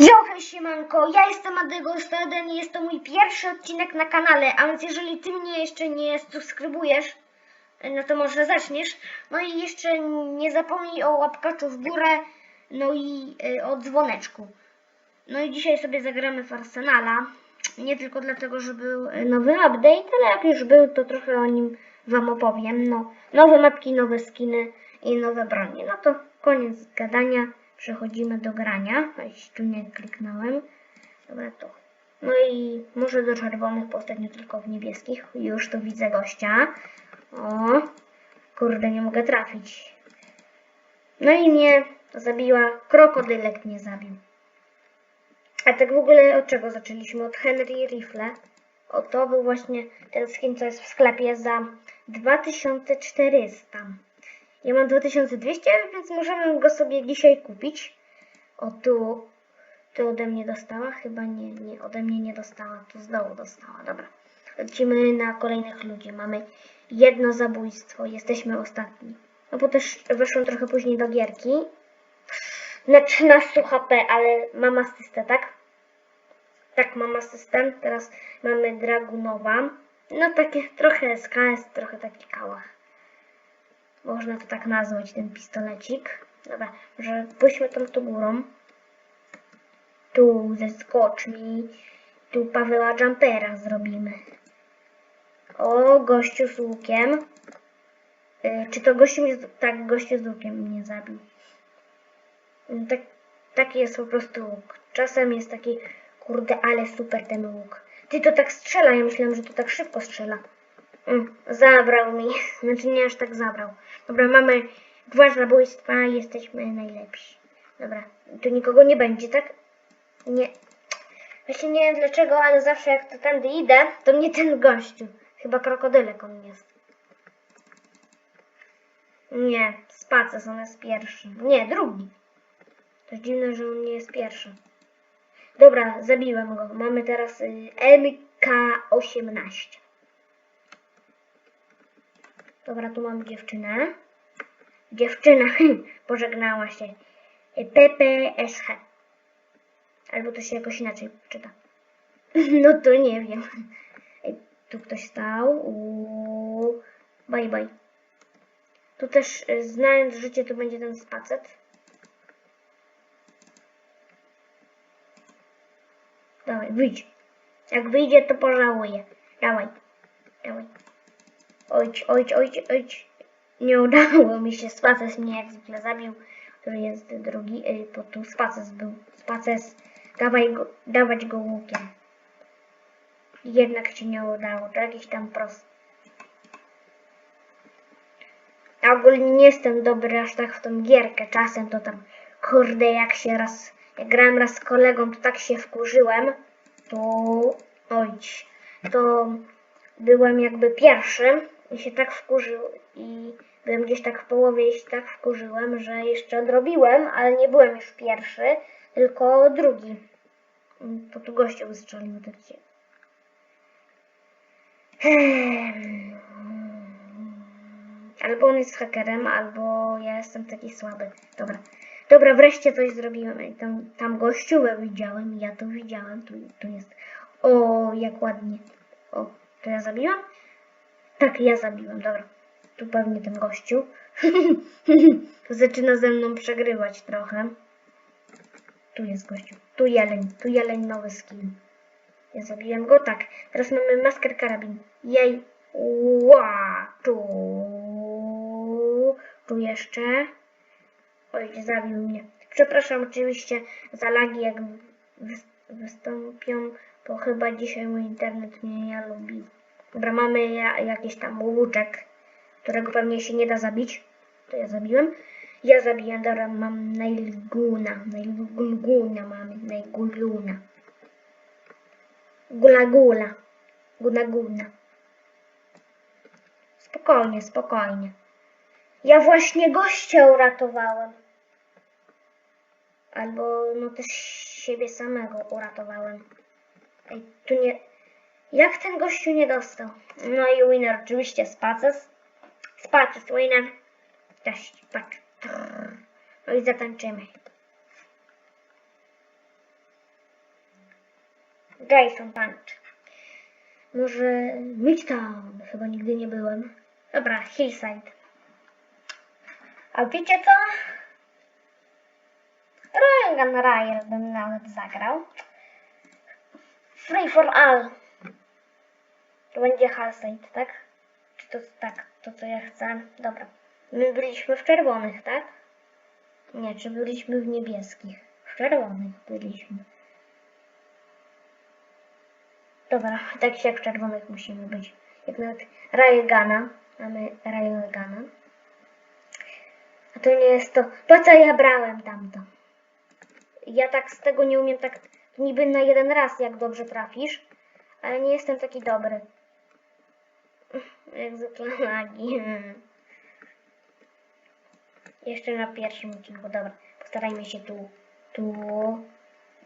Jochę siemanko, ja jestem Adego101 i jest to mój pierwszy odcinek na kanale, a więc jeżeli ty mnie jeszcze nie subskrybujesz, no to może zaczniesz. No i jeszcze nie zapomnij o łapkaczu w górę, no i y, o dzwoneczku. No i dzisiaj sobie zagramy w Arsenala. Nie tylko dlatego, że był y, nowy update, ale jak już był, to trochę o nim wam opowiem. No, nowe mapki, nowe skiny i nowe bronie. No to koniec gadania. Przechodzimy do grania. Jeśli tu nie kliknąłem. Dobra, to. No i może do czerwonych, ostatnio tylko w niebieskich. Już tu widzę gościa. O, kurde, nie mogę trafić. No i mnie zabiła, krokodylek mnie zabił. A tak w ogóle od czego zaczęliśmy? Od Henry Rifle. O, to był właśnie ten skin, co jest w sklepie za 2400. Ja mam 2200, więc możemy go sobie dzisiaj kupić. O, tu, tu ode mnie dostała? Chyba nie, nie, ode mnie nie dostała, tu z dołu dostała, dobra. Lecimy na kolejnych ludzi. Mamy jedno zabójstwo, jesteśmy ostatni. No bo też weszłam trochę później do gierki. Na 13 HP, ale mam asystę, tak? Tak, mam asystę. Teraz mamy Dragunowa. No takie trochę SKS, trochę taki kałach. Można to tak nazwać, ten pistolecik. Dobra, może pójdźmy tam tu górą. Tu zeskocz mi. Tu Pawła Jumpera zrobimy. O, gościu z łukiem. Y, czy to gościu mnie... Tak, gościu z łukiem mnie zabił. Mm, Tak, taki jest po prostu łuk. Czasem jest taki, kurde, ale super ten łuk. Ty to tak strzela, ja myślałem, że to tak szybko strzela. Mm, zabrał mi. Znaczy nie aż tak zabrał. Dobra, mamy dwa zabójstwa, jesteśmy najlepsi. Dobra, tu nikogo nie będzie, tak? Nie. Właśnie nie wiem dlaczego, ale zawsze jak to tędy idę, to mnie ten gościu. Chyba krokodylek on jest. Nie, spaces, on jest pierwszy. Nie, drugi. To dziwne, że on nie jest pierwszy. Dobra, zabiłem go. Mamy teraz y, MK18. Dobra, tu mamy dziewczynę. Dziewczyna pożegnała się. Y, PPSH. Albo to się jakoś inaczej czyta. No to nie wiem. Ej, Tu ktoś stał. Uuu. Bye bye. Tu też y, znając życie to będzie ten spacet. Dawaj, wyjdź. Jak wyjdzie to pożałuję. Dawaj. Dawaj. Ojcz, ojcz, ojcz, ojcz. Nie udało mi się. Spaces mnie jak zwykle zabił. Który jest drugi. Ej, bo tu spaces był. Spaces. Dawaj go, dawać go łukiem. Jednak ci nie udało. To jakiś tam prost. Ja ogólnie nie jestem dobry aż tak w tą gierkę. Czasem to tam, kurde, jak się raz, jak grałem raz z kolegą, to tak się wkurzyłem, to, ojć, to byłem jakby pierwszym i się tak wkurzył i byłem gdzieś tak w połowie i się tak wkurzyłem, że jeszcze odrobiłem, ale nie byłem już pierwszy, tylko drugi. To tu gościu wystrzelił tak cię. Albo on jest hakerem, albo ja jestem taki słaby. Dobra. Dobra, wreszcie coś zrobiłem. Tam, tam gościówę widziałem, ja to widziałem. Tu, tu jest. O, jak ładnie. O, to ja zabiłam? Tak, ja zabiłem, dobra. Tu pewnie ten gościu. Zaczyna ze mną przegrywać trochę. Tu jest gościu. Tu jeleń. Tu jeleń nowy skin. Ja zabiłem go, tak. Teraz mamy masker karabin. Jej. Ła. Tu. Tu jeszcze. Oj, zabił mnie. Przepraszam oczywiście za lagi, jak wys- wystąpią, bo chyba dzisiaj mój internet mnie nie lubi. Dobra, mamy ja, jakiś tam łuczek, którego pewnie się nie da zabić. To ja zabiłem. Ja zabiłem, dobra, mam najlguna. Najlguna mamy, najguluna. Gula gula. Guna guna. Spokojnie, spokojnie. Ja właśnie gościa uratowałem. Albo no też siebie samego uratowałem. Ej, tu nie... Jak ten gościu nie dostał? No i winner oczywiście spaces. Spaces, winner. Cześć, patrz. No i zatańczymy. Jason Punch. Może Midtown. Chyba nigdy nie byłem. Dobra, Hillside. A wiecie co? Ryan Ryan bym nawet zagrał. Free for all. To będzie Hillside, tak? Czy to tak, to co ja chcę? Dobra. My byliśmy w czerwonych, tak? Nie, czy byliśmy w niebieskich? W czerwonych byliśmy. Dobra, tak się jak czerwonych musimy być. Jak nawet Railgana. Mamy Railgana. A to nie jest to. Po co ja brałem tamto? Ja tak z tego nie umiem tak niby na jeden raz, jak dobrze trafisz. Ale nie jestem taki dobry. Jak zwykle lagi. Jeszcze na pierwszym odcinku, dobra. Postarajmy się tu. Tu.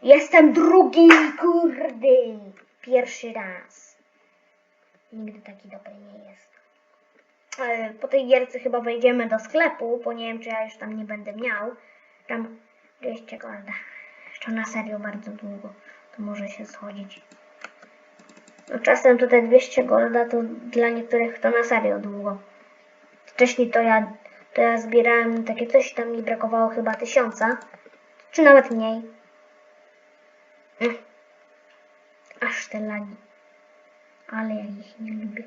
Jestem drugi, kurde. Pierwszy raz. Nigdy taki dobry nie jest. Po tej gierce chyba wejdziemy do sklepu, bo nie wiem, czy ja już tam nie będę miał. Tam 200 golda. Jeszcze na serio bardzo długo. To może się schodzić. No czasem tutaj 200 golda to dla niektórych to na serio długo. Wcześniej to ja, to ja zbierałem takie coś, tam mi brakowało chyba tysiąca, czy nawet mniej. Mm. Aż te lagi. Ale ja ich nie lubię.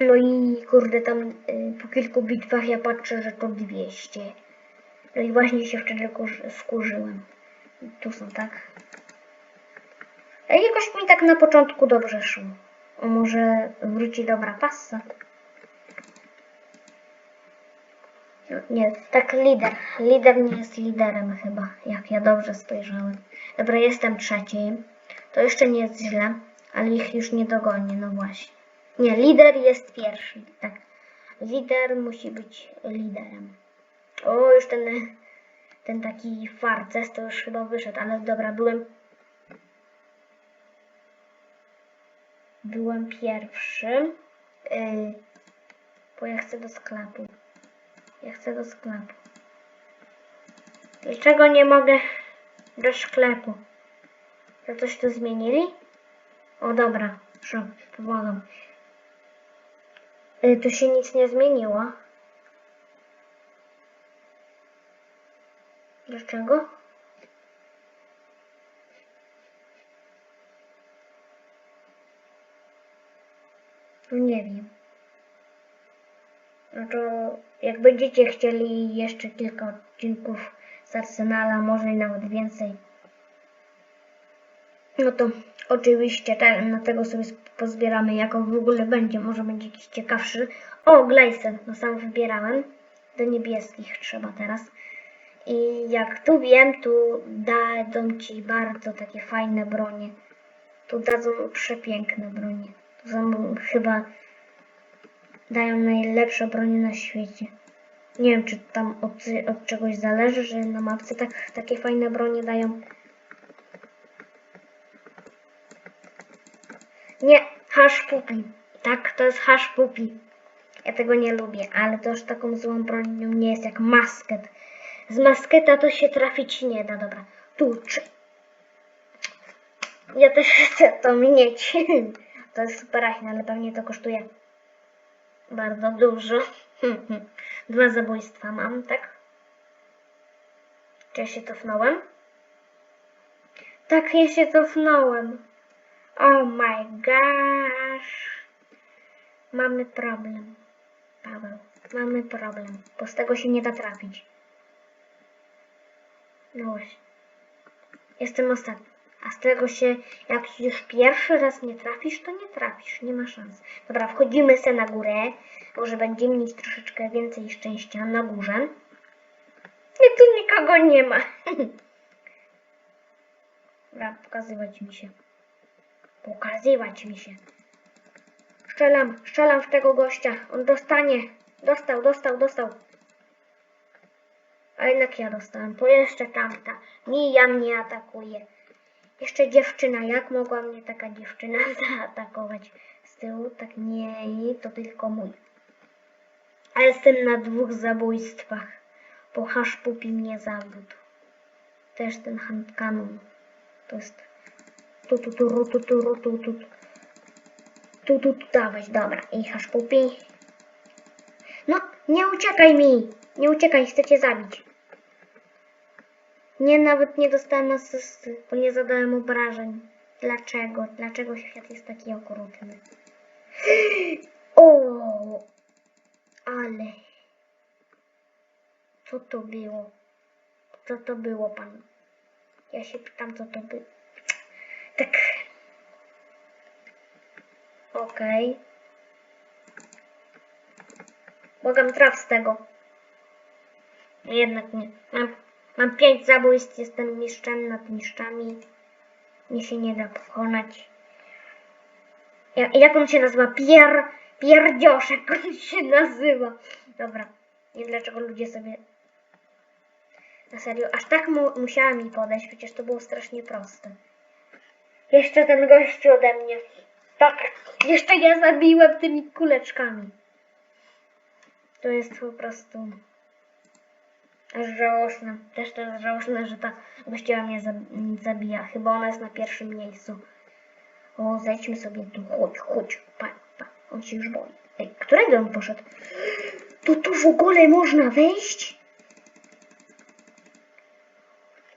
No i kurde tam y, po kilku bitwach ja patrzę, że to 200. No i właśnie się wtedy kur- wkurzyłem. Tu są, tak? Jakoś mi tak na początku dobrze szło. O, może wróci dobra passa. No, Nie, tak lider. Lider nie jest liderem chyba, jak ja dobrze spojrzałem. Dobra, jestem trzeci. To jeszcze nie jest źle, ale ich już nie dogonię, no właśnie. Nie, lider jest pierwszy, tak. Lider musi być liderem. O, już ten, ten taki farces to już chyba wyszedł, ale dobra, byłem byłem pierwszy. Yy, bo ja chcę do sklepu. Ja chcę do sklepu. Dlaczego nie mogę do sklepu? To coś tu zmienili? O dobra, szok, pomagam. Yy, tu się nic nie zmieniło. Dlaczego? Nie wiem. No to jak będziecie chcieli jeszcze kilka odcinków z Arsenala, może nawet więcej, no to oczywiście na tego sobie pozbieramy, jako w ogóle będzie, może będzie jakiś ciekawszy. O, Gleisen, no sam wybierałem. Do niebieskich trzeba teraz. I jak tu wiem, tu dadzą ci bardzo takie fajne bronie. Tu dadzą przepiękne bronie. Chyba dają najlepsze bronie na świecie. Nie wiem, czy tam od, od czegoś zależy, że na mapce tak, takie fajne bronie dają. Nie, hash pupi. Tak, to jest hash pupi. Ja tego nie lubię, ale to już taką złą bronią nie jest jak masket. Z masketa to się trafić nie da, dobra. Tu, czy... Ja też chcę to mieć. To jest super achne, ale pewnie to kosztuje bardzo dużo. Dwa zabójstwa mam, tak? Czy ja się cofnąłem? Tak, ja się cofnąłem. Oh my gosh. Mamy problem. Paweł, mamy problem, bo z tego się nie da trafić. No właśnie. Jestem ostatni. A z tego się, jak już pierwszy raz nie trafisz, to nie trafisz, nie ma szans. Dobra, wchodzimy se na górę. Może będziemy mieć troszeczkę więcej szczęścia na górze. I tu nikogo nie ma. Dobra, pokazywać mi się. Pokazywać mi się. Strzelam, strzelam w tego gościa. On dostanie. Dostał, dostał, dostał. A jednak ja dostałem, bo jeszcze tamta. Mija mnie atakuje. Jeszcze dziewczyna. Jak mogła mnie taka dziewczyna zaatakować z tyłu? Tak nie, to tylko mój. A jestem na dwóch zabójstwach, bo Haszpupi mnie zawiódł. Też ten handkanon. To jest Tu, tu, tu, tu, tu, ru, tu, tu. Tu, tu, tu, dawać, dobra. I hasz pupi. No, nie uciekaj mi! Nie uciekaj, chcę cię zabić. Nie, nawet nie dostałem asysty, bo nie zadałem obrażeń. Dlaczego? Dlaczego świat jest taki okrutny? O, ale... Co to było? Co to było, pan? Ja się pytam, co to było. Tak. Okej. Błagam traf z tego. Jednak nie. Mam, pięć zabójstw, jestem mistrzem nad mistrzami. Mnie się nie da pokonać. Ja, jak on się nazywa? Pier... Pierdzioszek on się nazywa. Dobra. Nie dlaczego ludzie sobie... Na serio, aż tak mu, musiała mi podejść, przecież to było strasznie proste. Jeszcze ten gościu ode mnie. Tak, jeszcze ja zabiłem tymi kuleczkami. To jest po prostu żałosne. Też to jest żałosne, że ta gościowa mnie zab- zabija. Chyba ona jest na pierwszym miejscu. O, zejdźmy sobie tu. Chodź, chodź. Pa, pa. On się już boi. Ej, którego on poszedł? To tu w ogóle można wejść?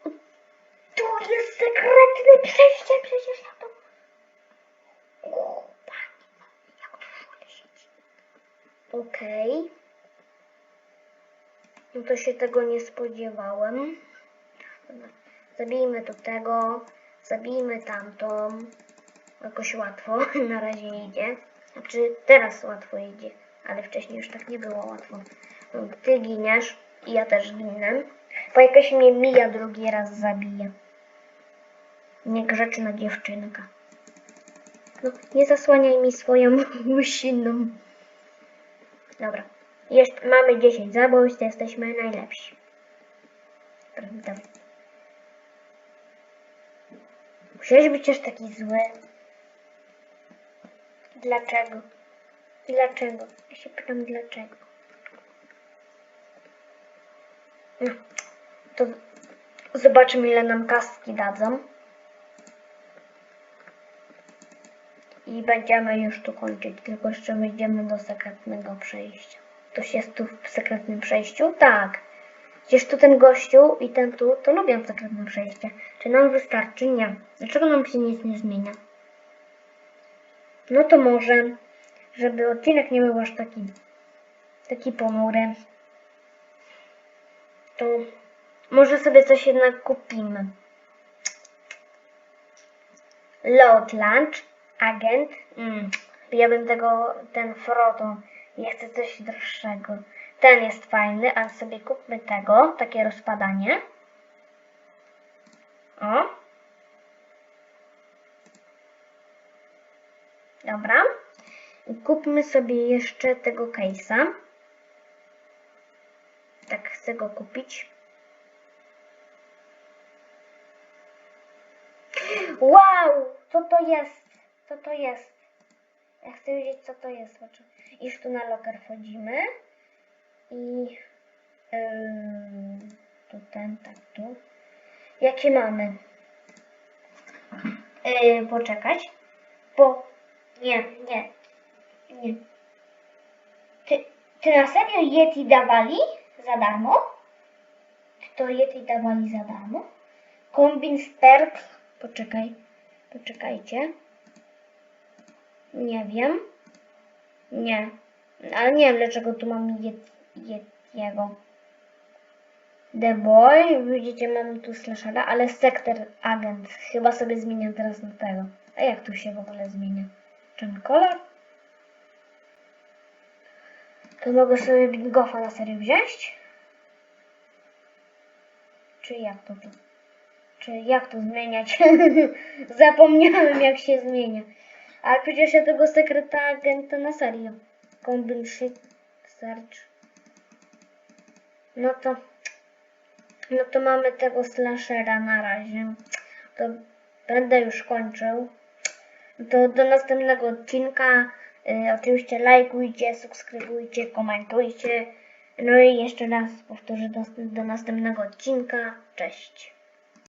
O, Tu jest sekretne przejście, przecież ja to... O, panie, jak tu wleźć? Okej. No to się tego nie spodziewałem. Zabijmy tu tego, zabijmy tamtą. Jakoś łatwo na razie idzie. Znaczy teraz łatwo idzie, ale wcześniej już tak nie było łatwo. Ty giniesz i ja też ginę. Bo jakaś mnie mija drugi raz zabije. Niegrzeczna dziewczynka. No, nie zasłaniaj mi swoją łysiną. Dobra. Jest, mamy 10 zabójstw, jesteśmy najlepsi. Prawda? Musiałeś być aż taki zły. Dlaczego? Dlaczego? Ja się pytam dlaczego. No, to zobaczymy ile nam kastki dadzą. I będziemy już tu kończyć, tylko jeszcze wyjdziemy do sekretnego przejścia. Ktoś jest tu w sekretnym przejściu? Tak. Przecież tu ten gościu i ten tu, to lubią sekretne przejście. Czy nam wystarczy? Nie. Dlaczego nam się nic nie zmienia? No to może, żeby odcinek nie był aż taki, taki ponury, to może sobie coś jednak kupimy. Load Lunch, agent. Mm. Ja bym tego, ten Frodo. Ja chcę coś droższego. Ten jest fajny, ale sobie kupmy tego, takie rozpadanie. O. Dobra. I kupmy sobie jeszcze tego case'a. Tak, chcę go kupić. Wow! Co to jest? Co to jest? Ja chcę wiedzieć, co to jest. Iż tu na locker wchodzimy. I yy, tu ten, tak tu. Jakie mamy? Yy, poczekać. Bo nie, nie, nie. Ty, ty na serio Yeti dawali za darmo? Czy to Yeti dawali za darmo? Kombin Sterk. Poczekaj, poczekajcie. Nie wiem. Nie. Ale nie wiem dlaczego tu mam Yet- Yetiego. The Boy, widzicie mam tu slashera, ale Sector Agent. Chyba sobie zmieniam teraz na tego. A jak tu się w ogóle zmienia? Ten kolor? To mogę sobie Bingofa na serio wziąć? Czy jak to tu? Czy jak to zmieniać? Zapomniałem jak się zmienia. Ale przecież ja tego sekreta agenta na serio. Combine Shift Search. No to... No to mamy tego slashera na razie. To będę już kończył. To do następnego odcinka. Y, oczywiście lajkujcie, subskrybujcie, komentujcie. No i jeszcze raz powtórzę do, do następnego odcinka. Cześć.